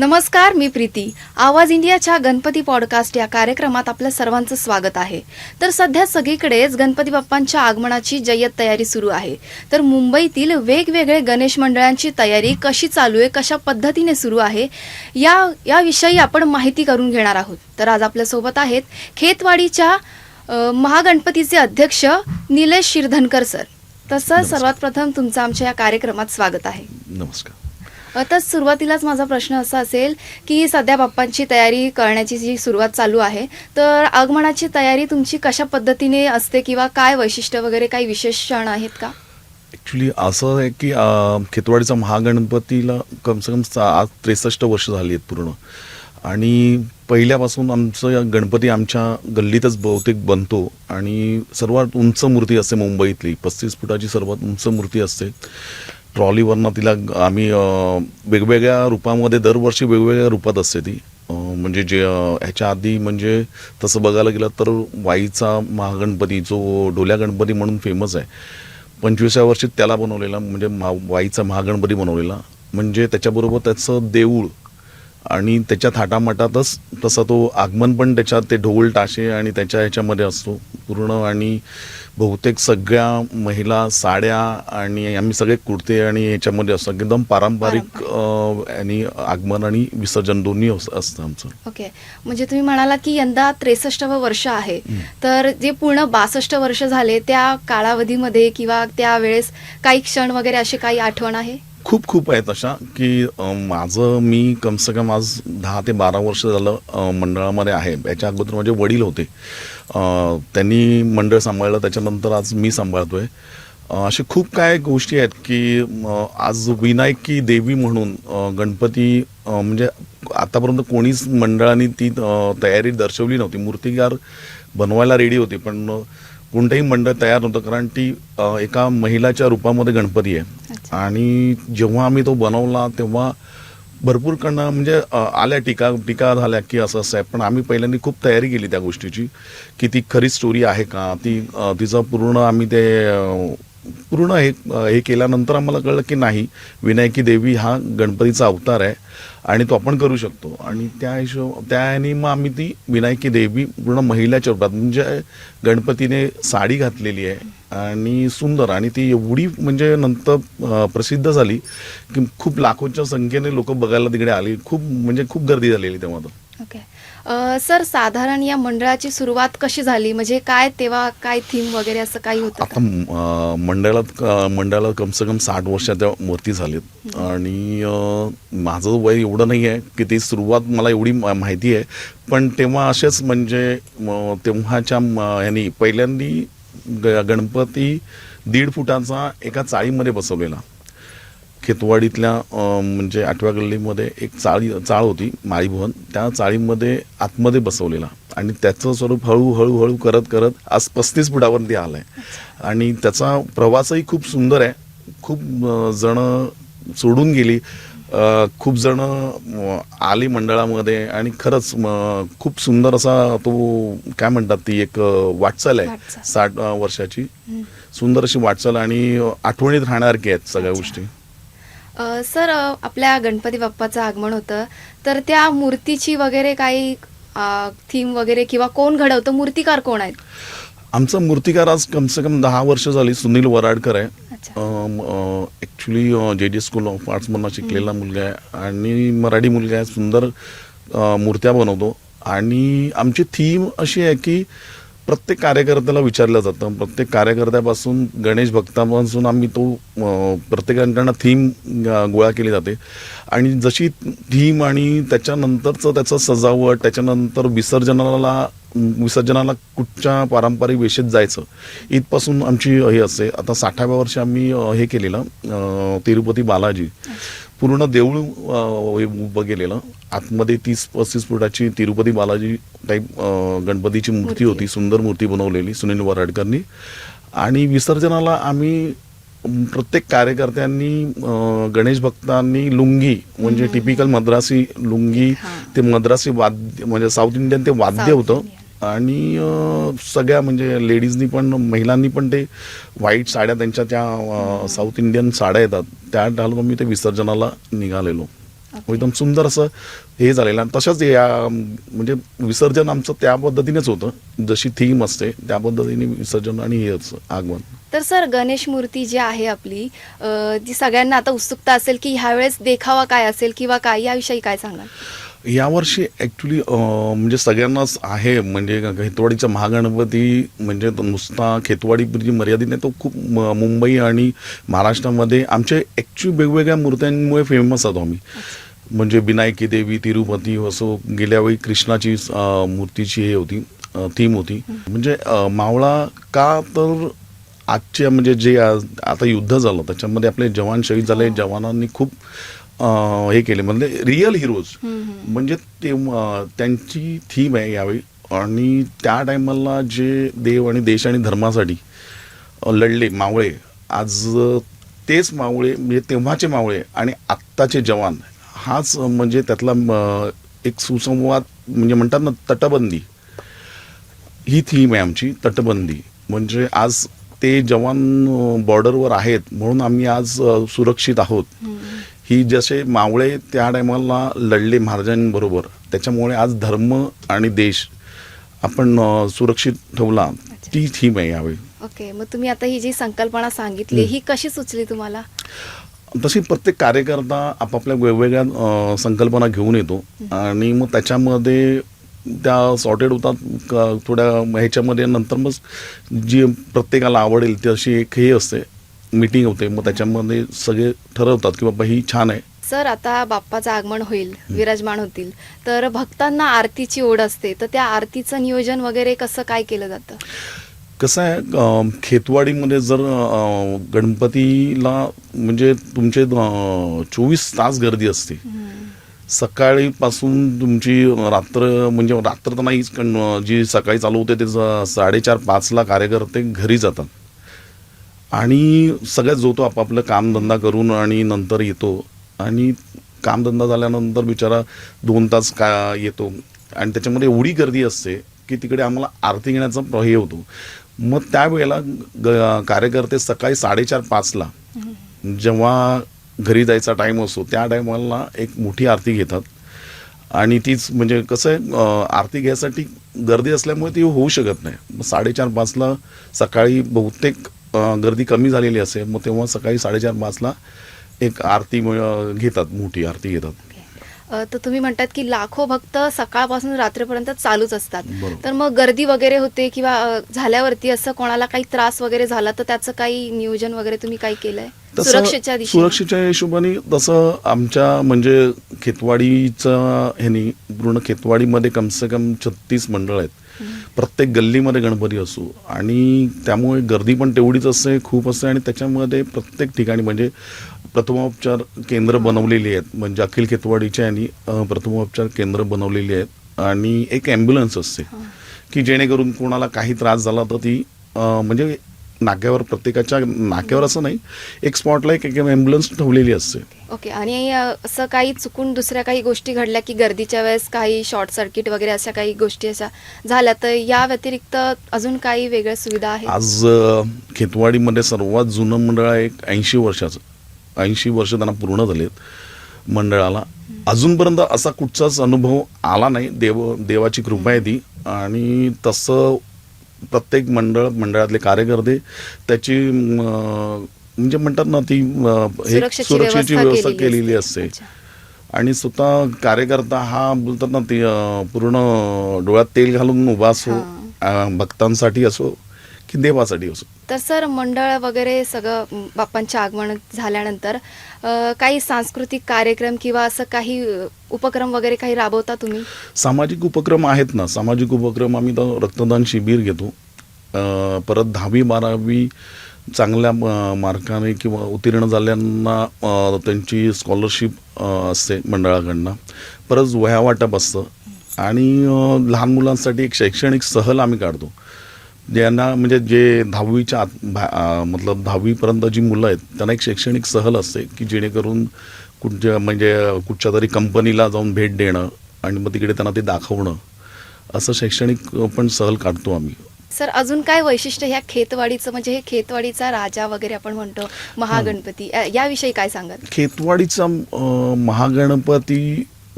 नमस्कार मी प्रीती. आवाज इंडियाच्या गणपती पॉडकास्ट या कार्यक्रमात आपल्या सर्वांचं स्वागत आहे. तर सध्या सगळीकडेच गणपती बाप्पांच्या आगमनाची जय्यत तयारी सुरू आहे. तर मुंबईतील वेगवेगळे गणेश मंडळांची तयारी कशी चालू आहे कशा पद्धतीने सुरू आहे या याविषयी आपण माहिती करून घेणार आहोत. तर आज आपल्यासोबत आहेत खेतवाडीच्या महागणपतीचे अध्यक्ष निलेश शिरधनकर सर. तसं सर्वात प्रथम तुमचं आमच्या या कार्यक्रमात स्वागत आहे. नमस्कार. आता सुरुवातीलाच माझा प्रश्न असा असेल की सध्या बाप्पांची तयारी करण्याची जी सुरुवात चालू आहे तर आगमनाची तयारी तुमची कशा पद्धतीने असते किंवा काय वैशिष्ट्य वगैरे काही विशेष क्षण आहेत का? ॲक्च्युली असं आहे की खेतवाडीचा महागणपतीला कमसे कम आज त्रेसष्ट वर्ष झाली आहेत पूर्ण. आणि पहिल्यापासून आमचं गणपती आमच्या गल्लीतच बहुतेक बनतो. आणि सर्वात उंच मूर्ती असते मुंबईतली. पस्तीस फुटाची सर्वात उंच मूर्ती असते. ट्रॉलीवरनं तिला आम्ही वेगवेगळ्या रूपामध्ये दरवर्षी वेगवेगळ्या रूपात असते ती. म्हणजे जे ह्याच्या आधी म्हणजे तसं बघायला गेलं तर वाईचा महागणपती जो डोल्या गणपती म्हणून फेमस आहे. पंचवीसव्या वर्षी त्याला बनवलेला म्हणजे महा वाईचा महागणपती बनवलेला. म्हणजे त्याच्याबरोबर त्याचं देऊळ आणि त्याच्या थाटामाटातच तसा तो आगमन पण त्याच्यात ते ढोल ताशे आणि त्याच्या ह्याच्यामध्ये असतो. पूर्ण आणि बहुतेक सगळ्या महिला साड्या आणि आम्ही सगळे कुर्ते आणि ह्याच्यामध्ये असतो. एकदम पारंपरिक आणि आगमन आणि विसर्जन दोन्ही अस- असतं आमचं. ओके. म्हणजे तुम्ही म्हणाला की यंदा त्रेसष्टवं वर्ष आहे. तर जे पूर्ण बासष्ट वर्ष झाले त्या कालावधीमध्ये किंवा त्यावेळेस काही क्षण वगैरे असे काही आठवण आहे? खूप खूप आहेत अशा की माझं मी कमसे कम आज दहा ते बारा वर्ष झालं मंडळामध्ये आहे. याच्या अगोदर माझे वडील होते. त्यांनी मंडळ सांभाळलं त्याच्यानंतर आज मी सांभाळतोय. आहे असे खूप काय गोष्टी आहेत की आज विनायकी देवी म्हणून गणपती म्हणजे आतापर्यंत कोणीच मंडळाने ती तयारी दर्शवली नव्हती. मूर्तिकार बनवायला रेडी होती पण कोणतंही मंडळ तयार नव्हतं कारण ती एका महिलाच्या रूपामध्ये गणपती आहे. आणि जेव्हा आम्ही तो बनवला तेव्हा भरपूर कडनं म्हणजे आल्या टीका टीका झाल्या की असं असं आहे. पण आम्ही पहिल्यांदा खूप तयारी केली त्या गोष्टीची की ती खरी स्टोरी आहे का? ती तिचं पूर्ण आम्ही ते पूर्ण हे हे केल्यानंतर आम्हाला कळलं की नाही. विनायकी देवी हा गणपतीचा अवतार आहे. आणि तो आपण करू शकतो. आणि त्या हिशोब त्याने मग आम्ही ती विनायकी देवी पूर्ण महिलाच्या रूपात म्हणजे गणपतीने साडी घातलेली आहे आणि सुंदर आणि ती एवढी म्हणजे नंतर प्रसिद्ध झाली की खूप लाखोच्या संख्येने लोक बघायला तिकडे आली. खूप म्हणजे खूप गर्दी झालेली तेव्हा तर. सर साधारण या मंडळाची सुरुवात कशी झाली? म्हणजे काय तेव्हा काय थीम वगैरे असं काही होतं आता मंडळात मंडळाला कमसे कम साठ वर्षाच्या मूर्ती झालीत. आणि माझं वय एवढं नाही आहे की ती सुरुवात मला एवढी माहिती आहे. पण तेव्हा असेच म्हणजे तेव्हाच्या म, ह्यानी पहिल्यांदी ग- गणपती दीड फुटाचा एका चाळीमध्ये बसवलेला. खेतवाडीतल्या म्हणजे आठव्या गल्लीमध्ये एक चाळी चाळ होती माळीभवन. त्या चाळीमध्ये आतमध्ये बसवलेला. आणि त्याचं स्वरूप हळूहळू हळू करत करत आज पस्तीस फुटावरती आलाय. आणि त्याचा प्रवासही खूप सुंदर आहे. खूप जण सोडून गेली. खूप जण आली मंडळामध्ये. आणि खरंच खूप सुंदर असा तो काय म्हणतात ती एक वाटचाल आहे. साठ वर्षाची. सुंदर अशी वाटचाल आणि आठवणीत राहणारकी आहेत सगळ्या गोष्टी. सर आपल्या गणपती बाप्पाचं आगमन होतं. तर त्या मूर्तीची वगैरे काही थीम वगैरे किंवा कोण घडवतं? मूर्तिकार कोण आहेत? आमचा मूर्तिकार आज कमसे कम दहा वर्ष झाली सुनील वराडकर आहे. अच्छा. ॲक्च्युली जे जे स्कूल ऑफ आर्ट्समधनं शिकलेला मुलगा आहे आणि मराठी मुलगा आहे सुंदर मूर्त्या बनवतो. आणि आमची थीम अशी आहे की प्रत्येक कार्यकर्त्याला विचारलं जातं. प्रत्येक कार्यकर्त्यापासून गणेश भक्तापासून आम्ही तो प्रत्येकांकडनं थीम गोळा केली जाते. आणि जशी थीम आणि त्याच्यानंतरचं त्याचं सजावट त्याच्यानंतर विसर्जनाला विसर्जनाला कुठच्या पारंपरिक वेशेत जायचं इथपासून आमची हे असते. आता साठाव्या वर्षी आम्ही हे केलेलं तिरुपती बालाजी. पूर्ण देऊळ उभं केलेलं आतमध्ये तीस पस्तीस फुटाची तिरुपती बालाजी टाईप गणपतीची मूर्ती. होती सुंदर मूर्ती बनवलेली सुनील वराडकरनी आणि विसर्जनाला आम्ही प्रत्येक कार्यकर्त्यांनी गणेश भक्तांनी लुंगी म्हणजे टिपिकल मद्रासी लुंगी. ते मद्रासी वाद्य म्हणजे साऊथ इंडियन ते वाद्य होतं. आणि सगळ्या म्हणजे लेडीजनी पण महिलांनी पण ते व्हाईट साड्या त्यांच्या त्या साऊथ इंडियन साड्या येतात. त्या घालून मी ते विसर्जनाला निघालेलो. एकदम सुंदर असं हे झालेलं आणि तसंच या म्हणजे विसर्जन आमचं त्या पद्धतीनेच होतं. जशी थीम असते त्या पद्धतीने विसर्जन आणि हेच आगमन. तर सर गणेश मूर्ती जी आहे आपली जी सगळ्यांना आता उत्सुकता असेल की ह्यावेळेस देखावा काय असेल किंवा काय याविषयी काय सांगाल? यावर्षी ॲक्च्युली म्हणजे सगळ्यांनाच आहे म्हणजे खेतवाडीचा महागणपती म्हणजे तो नुसता खेतवाडी मर्यादित नाही तो खूप मुंबई आणि महाराष्ट्रामध्ये आमचे ॲक्च्युली वेगवेगळ्या मूर्त्यांमुळे फेमस आहोत आम्ही. म्हणजे विनायकी देवी तिरुपती असो गेल्या वेळी कृष्णाची मूर्तीची हे होती थीम होती. म्हणजे मावळा का तर आजच्या म्हणजे जे आज- आता युद्ध झालं त्याच्यामध्ये आपले जवान शहीद झाले जवानांनी खूप हे केले. म्हणजे रिअल हिरोज म्हणजे ते त्यांची थीम आहे यावेळी. आणि त्या टायमाला जे देव आणि देश आणि धर्मासाठी लढले मावळे आज तेच मावळे म्हणजे तेव्हाचे मावळे आणि आत्ताचे जवान हाच म्हणजे त्यातला एक सुसंवाद म्हणजे म्हणतात ना तटबंदी. ही थीम आहे आमची तटबंदी. म्हणजे आज ते जवान बॉर्डरवर आहेत म्हणून आम्ही आज सुरक्षित आहोत. ही जसे मावळे त्या टायमाला लढले महाराजांबरोबर त्याच्यामुळे आज धर्म आणि देश आपण सुरक्षित ठेवला ती थीम आहे यावेळी. ओके मग तुम्ही आता ही जी संकल्पना सांगितली ही कशी सुचली तुम्हाला? तशी प्रत्येक कार्यकर्ता आपापल्या वेगवेगळ्या संकल्पना घेऊन येतो. आणि मग त्याच्यामध्ये त्या सॉर्टेड होतात थोड्या ह्याच्यामध्ये नंतर मग जी प्रत्येकाला आवडेल ती अशी एक हे असते. मीटिंग होते मग त्याच्यामध्ये सगळे ठरवतात की बाबा ही छान आहे. सर आता बाप्पाचं आगमन होईल विराजमान होतील. तर भक्तांना आरतीची ओढ असते तर त्या आरतीचं नियोजन वगैरे कसं काय केलं जातं? कसं आहे खेतवाडीमध्ये जर गणपतीला म्हणजे तुमचे चोवीस तास गर्दी असते. सकाळीपासून तुमची रात्र म्हणजे रात्र तर पण जी सकाळी चालू होते ते साडेचार पाचला कार्यकर्ते घरी जातात. आणि सगळ्यात जो तो आपापलं कामधंदा करून आणि नंतर येतो. आणि कामधंदा झाल्यानंतर बिचारा दोन तास का येतो. आणि त्याच्यामध्ये एवढी गर्दी असते की तिकडे आम्हाला आरती घेण्याचा हे होतो. मग त्यावेळेला ग- कार्यकर्ते सकाळी साडेचार पाचला जेव्हा घरी जायचा टाईम असतो त्या टायमाला एक मोठी आरती घेतात. आणि तीच म्हणजे कसं आहे आरती घ्यायसाठी गर्दी असल्यामुळे ती होऊ शकत नाही. मग साडेचार पाचला सकाळी बहुतेक गर्दी कमी झालेली असेल मग तेव्हा सकाळी साडेचार पाचला एक आरती घेतात मोठी आरती घेतात. तर तुम्ही म्हणतात की लाखो भक्त सकाळपासून रात्रीपर्यंत चालूच असतात. तर मग गर्दी वगैरे होते किंवा झाल्यावरती असं कोणाला काही त्रास वगैरे झाला तर त्याचं काही नियोजन वगैरे तुम्ही काही केलंय? सुरक्षेच्या सुरक्षेच्या हिशोबाने तसं आमच्या म्हणजे खेतवाडीचं ह्यानी पूर्ण खेतवाडीमध्ये कमसे कम छत्तीस मंडळ आहेत. प्रत्येक गल्लीमध्ये गणपती असो आणि त्यामुळे गर्दी पण तेवढीच असते खूप असते आणि त्याच्यामध्ये प्रत्येक ठिकाणी म्हणजे प्रथमोपचार केंद्र बनवलेली आहेत. म्हणजे अखिल खेतवाडीच्या यांनी प्रथमोपचार केंद्र बनवलेली आहेत आणि एक ॲम्ब्युलन्स असते की जेणेकरून कोणाला काही त्रास झाला तर ती म्हणजे नाक्यावर प्रत्येकाच्या नाक्यावर असं नाही. एक स्पॉटला एक ॲम्ब्युलन्स ठेवलेली असते. ओके आणि असं काही चुकून दुसऱ्या काही गोष्टी घडल्या की गर्दीच्या वेळेस काही शॉर्ट सर्किट वगैरे अशा काही गोष्टी अशा झाल्या तर या व्यतिरिक्त अजून काही वेगळ्या सुविधा आहेत? आज खेतवाडीमध्ये सर्वात जुनं मंडळ आहे एक ऐंशी वर्षाचं. ऐंशी वर्ष त्यांना पूर्ण झालेत मंडळाला. अजूनपर्यंत असा कुठचाच अनुभव आला नाही. देव देवाची कृपा आहे ती. आणि तसं प्रत्येक मंडळ मंडळातले कार्यकर्ते त्याची म्हणजे म्हणतात ना ती एक सुरक्षेची व्यवस्था केलेली असते. आणि स्वतः कार्यकर्ता हा बोलतात ना ते पूर्ण डोळ्यात तेल घालून उभा असो भक्तांसाठी असो की देवासाठी असो. तर सर मंडळ वगैरे सगळं बाप्पांच्या बाप्पांचे आगमन झाल्यानंतर अ, काही सांस्कृतिक कार्यक्रम किंवा असं काही अ, उपक्रम वगैरे काही राबवता तुम्ही? सामाजिक उपक्रम आहेत ना. सामाजिक उपक्रम आम्ही तर रक्तदान शिबिर घेतो. अ, परत दहावी बारावी चांगल्या अ, मार्काने किंवा उत्तीर्ण झाल्यांना अ, त्यांची स्कॉलरशिप असते मंडळाकडनं. परत वह्या वाटप असतं. आणि अ, लहान मुलांसाठी एक शैक्षणिक सहल आम्ही काढतो. ज्यांना म्हणजे जे दहावीच्या आत मतलब दहावीपर्यंत जी मुलं आहेत त्यांना एक शैक्षणिक सहल असते की जेणेकरून कुठच्या म्हणजे कुठच्या तरी कंपनीला जाऊन भेट देणं आणि मग तिकडे त्यांना ते दाखवणं. असं शैक्षणिक पण सहल काढतो आम्ही. सर अजून काय वैशिष्ट्य ह्या खेतवाडीचं? म्हणजे हे खेतवाडीचा राजा वगैरे आपण म्हणतो महागणपती याविषयी काय सांगाल? खेतवाडीचा अं,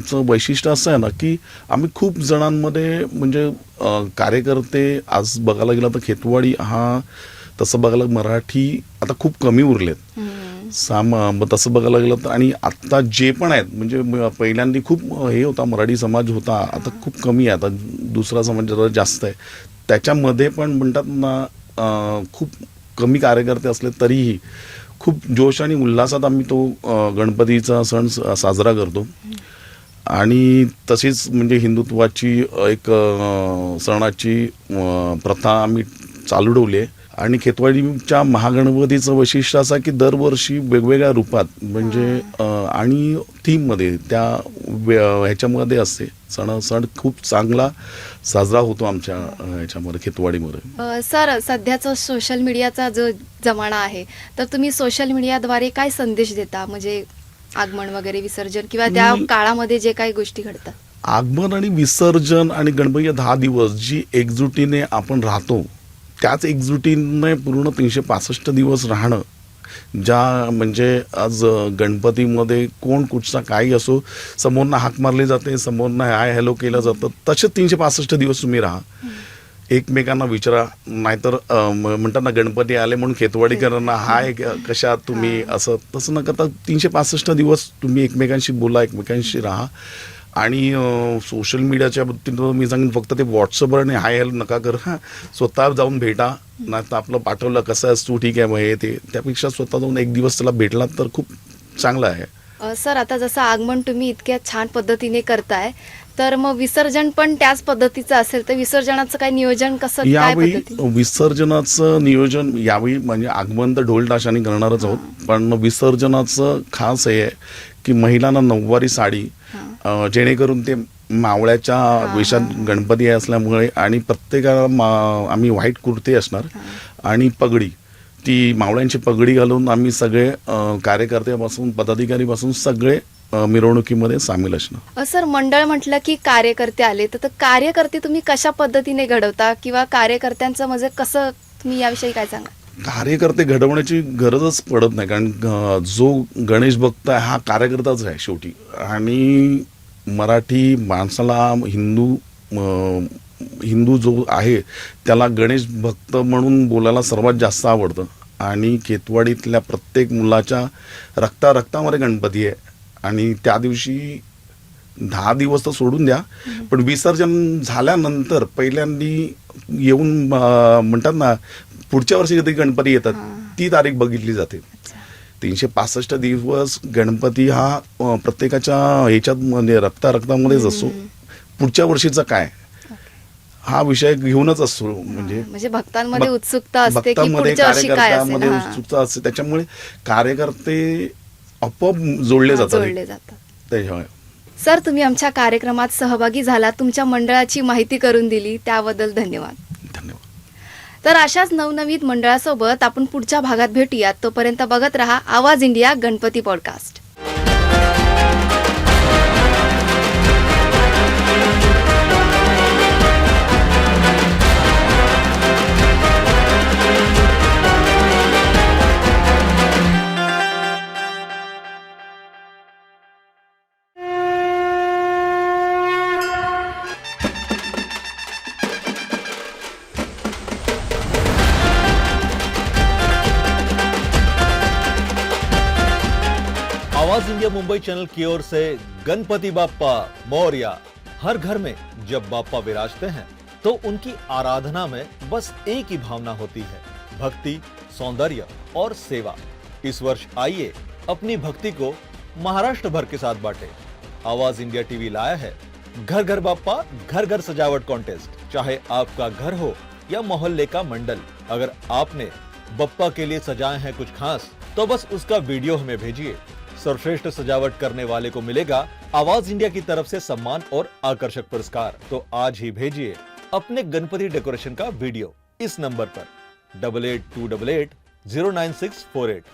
महागणपतीचं वैशिष्ट्य असं आहे ना की आम्ही खूप जणांमध्ये म्हणजे कार्यकर्ते आज बघायला गेलं तर खेतवाडी हा तसं बघायला मराठी आता खूप कमी उरलेत. साम तसं बघायला गेलं तर आणि आत्ता जे पण आहेत म्हणजे पहिल्यांदा खूप हे होता मराठी समाज होता आता खूप कमी आहे आता दुसरा समाज जरा जास्त आहे. त्याच्यामध्ये पण म्हणतात ना खूप कमी कार्यकर्ते असले तरीही खूप जोश आणि उल्हासात आम्ही तो गणपतीचा सण साजरा करतो. आणि तशीच म्हणजे हिंदुत्वाची एक सणाची प्रथा आम्ही चालू ठेवली आहे. आणि खेतवाडीच्या महागणपतीचं वैशिष्ट्य असं की दरवर्षी वेगवेगळ्या रूपात म्हणजे आणि थीममध्ये त्या ह्याच्यामध्ये असते. सण सण खूप चांगला साजरा होतो आमच्या ह्याच्यामध्ये खेतवाडीमध्ये. सर सध्याचा सोशल मीडियाचा जो जमाना आहे तर तुम्ही सोशल मीडियाद्वारे काय संदेश देता? म्हणजे आगमन वगैरे विसर्जन किंवा त्या काळामध्ये जे काही गोष्टी घडतात. आगमन आणि विसर्जन आणि गणपती दहा दिवस जी एकजुटीने आपण राहतो त्याच एकजुटीने पूर्ण तीनशे पासष्ट दिवस राहणं ज्या म्हणजे आज गणपतीमध्ये कोण कुठचा काही असो समोरनं हाक मारली जाते समोरनं हाय हॅलो केलं जातं तसेच तीनशे पासष्ट दिवस तुम्ही राहा. एकमेकांना विचारा नाहीतर म्हणतात ना गणपती आले म्हणून खेतवाडीकरांना हाय कशा तुम्ही? असं तसं न करता तीनशे पासष्ट दिवस तुम्ही एकमेकांशी बोला एकमेकांशी राहा. आणि सोशल मीडियाच्या बाबतीत मी सांगेन फक्त ते व्हॉट्सअपवर आणि हाय हॅलो नका कर. हां. स्वतः जाऊन भेटा. नाही तर आपलं पाठवलं कसं आहेस तू? ठीक आहे मग हे ते. त्यापेक्षा स्वतः जाऊन एक दिवस त्याला भेटला तर खूप चांगलं आहे. सर आता जसं आगमन तुम्ही इतक्या छान पद्धतीने करताय तर मग विसर्जन पण त्याच पद्धतीचं असेल तर विसर्जनाचं काय नियोजन कसं यावेळी पद्धती? विसर्जनाचं नियोजन यावेळी म्हणजे आगमन तर ढोल ताशाने करणारच आहोत पण विसर्जनाचं खास हे आहे की महिलांना नऊवारी साडी जेणेकरून ते मावळ्याच्या वेशात गणपती असल्यामुळे आणि प्रत्येकाला आम्ही व्हाईट कुर्ते असणार आणि पगडी. ती मावळ्यांची पगडी घालून आम्ही सगळे कार्यकर्त्यापासून पदाधिकारीपासून सगळे मिरवणुकीमध्ये सामील असणार. अ, सर मंडळ म्हटलं की कार्यकर्ते आले तर कार्यकर्ते तुम्ही कशा पद्धतीने घडवता किंवा कार्यकर्त्यांचं म्हणजे कसं तुम्ही याविषयी काय सांगा कार्यकर्ते घडवण्याची गरजच पडत नाही कारण जो गणेश भक्त आहे हा कार्यकर्ताच आहे शेवटी. आणि मराठी माणसाला हिंदू हिंदू जो आहे त्याला गणेश भक्त म्हणून बोलायला सर्वात जास्त आवडतं. आणि केतवाडीतल्या प्रत्येक मुलाच्या रक्ता रक्तामध्ये गणपती आहे. आणि त्या दिवशी दहा दिवस तर सोडून द्या पण विसर्जन झाल्यानंतर पहिल्यांदी येऊन म्हणतात ना पुढच्या वर्षी कधी गणपती येतात ती तारीख बघितली जाते. तीनशे पासष्ट दिवस गणपती हा प्रत्येकाच्या ह्याच्यात म्हणजे रक्ता रक्तामध्येच असतो पुढच्या वर्षीचा काय? हा विषय घेऊनच असतो म्हणजे म्हणजे भक्तांमध्ये भक- उत्सुकता असते की भक्तांमध्ये, पुढच्या वर्षी काय असेल. कार्यकर्त्यामध्ये हा. उत्सुकता असते त्याच्यामुळे कार्यकर्ते आपोआप जोडले हा, जातात. जोडले जातात. त्याच्यामुळे सर तुम्ही आमच्या कार्यक्रमात सहभागी झाला तुमच्या मंडळाची माहिती करून दिली त्याबद्दल धन्यवाद. धन्यवाद. तर अशाच नवनवीन मंडळासोबत आपण पुढच्या भागात भेटूयात. तोपर्यंत बघत रहा Awaaz India Ganpati podcast. Mumbai channel की ओर से गणपति बाप्पा मौर्या हर घर में जब बाप्पा विराजते हैं तो उनकी आराधना में बस एक ही भावना होती है, भक्ति, सौंदर्य और सेवा। इस वर्ष आइए अपनी भक्ति को महाराष्ट्र भर के साथ बांटे। आवाज़ इंडिया टीवी लाया है घर घर बाप्पा घर घर सजावट कॉन्टेस्ट चाहे आपका घर हो या मोहल्ले का मंडल, अगर आपने बप्पा के लिए सजाए हैं कुछ खास तो बस उसका वीडियो हमें भेजिए। सर्वश्रेष्ठ सजावट करने वाले को मिलेगा आवाज़ इंडिया की तरफ़ से सम्मान और आकर्षक पुरस्कार। तो आज ही भेजिए अपने गणपति डेकोरेशन का वीडियो इस नंबर पर। Double eight, two double eight, zero nine six, four eight.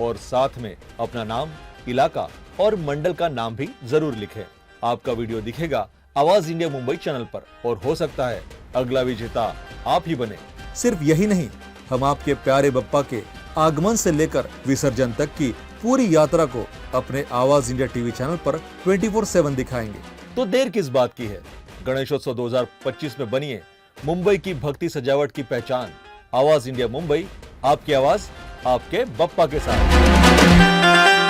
और साथ में अपना नाम, इलाका और मंडल का नाम भी ज़रूर लिखें। आपका वीडियो दिखेगा आवाज़ इंडिया मुंबई चैनल पर। और हो सकता है अगला विजेता आप ही बने। सिर्फ़ यही नहीं, हम आपके प्यारे बप्पा के आगमन से लेकर विसर्जन तक की पूरी यात्रा को अपने आवाज़ इंडिया टीवी चैनल पर 24/7 दिखाएँगे। तो देर किस बात की है? गणेशोत्सव 2025 में बनिए, मुंबई की भक्ति सजावट की पहचान। आवाज़ इंडिया मुंबई, आपकी आवाज़ आपके बप्पा के साथ।